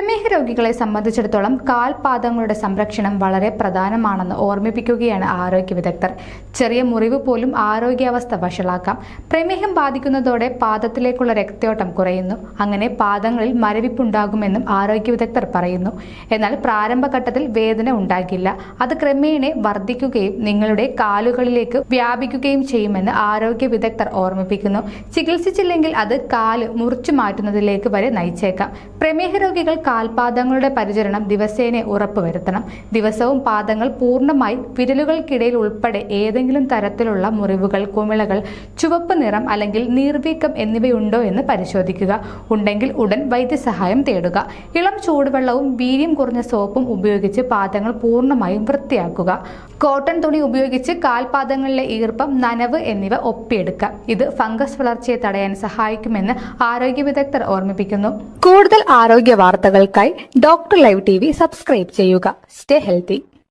പ്രമേഹ രോഗികളെ സംബന്ധിച്ചിടത്തോളം കാൽപാദങ്ങളുടെ സംരക്ഷണം വളരെ പ്രധാനമാണെന്ന് ഓർമ്മിപ്പിക്കുകയാണ് ആരോഗ്യ വിദഗ്ധർ. ചെറിയ മുറിവ് പോലും ആരോഗ്യാവസ്ഥ വഷളാക്കാം. പ്രമേഹം ബാധിക്കുന്നതോടെ പാദത്തിലേക്കുള്ള രക്തയോട്ടം കുറയുന്നു. അങ്ങനെ പാദങ്ങളിൽ മരവിപ്പുണ്ടാകുമെന്നും ആരോഗ്യ വിദഗ്ധർ പറയുന്നു. എന്നാൽ പ്രാരംഭഘട്ടത്തിൽ വേദന ഉണ്ടാകില്ല. അത് ക്രമേണ വർദ്ധിക്കുകയും നിങ്ങളുടെ കാലുകളിലേക്ക് വ്യാപിക്കുകയും ചെയ്യുമെന്ന് ആരോഗ്യ വിദഗ്ധർ ഓർമ്മിപ്പിക്കുന്നു. ചികിത്സിച്ചില്ലെങ്കിൽ അത് കാൽ മുറിച്ചു മാറ്റുന്നതിലേക്ക് വരെ നയിച്ചേക്കാം. പ്രമേഹ രോഗികൾ കാൽപാദങ്ങളുടെ പരിചരണം ദിവസേന ഉറപ്പുവരുത്തണം. ദിവസവും പാദങ്ങൾ പൂർണമായി വിരലുകൾക്കിടയിൽ ഉൾപ്പെടെ ഏതെങ്കിലും തരത്തിലുള്ള മുറിവുകൾ കുമിളകൾ ചുവപ്പ് നിറം അല്ലെങ്കിൽ നീർവീക്കം എന്നിവയുണ്ടോ എന്ന് പരിശോധിക്കുക. ഉണ്ടെങ്കിൽ ഉടൻ വൈദ്യസഹായം തേടുക. ഇളം ചൂടുവെള്ളവും വീര്യം കുറഞ്ഞ സോപ്പും ഉപയോഗിച്ച് പാദങ്ങൾ പൂർണമായും വൃത്തിയാക്കുക. കോട്ടൺ തുണി ഉപയോഗിച്ച് കാൽപാദങ്ങളിലെ ഈർപ്പം നനവ് എന്നിവ ഒപ്പിയെടുക്കാം ഇത് ഫംഗസ് വളർച്ചയെ തടയാൻ സഹായിക്കുമെന്ന് ആരോഗ്യ വിദഗ്ധർ ഓർമ്മിപ്പിക്കുന്നു. കൂടുതൽ ആരോഗ്യ വാർത്തകൾക്കായി ഡോക്ടർ ലൈവ് ടി സബ്സ്ക്രൈബ് ചെയ്യുക. Stay healthy.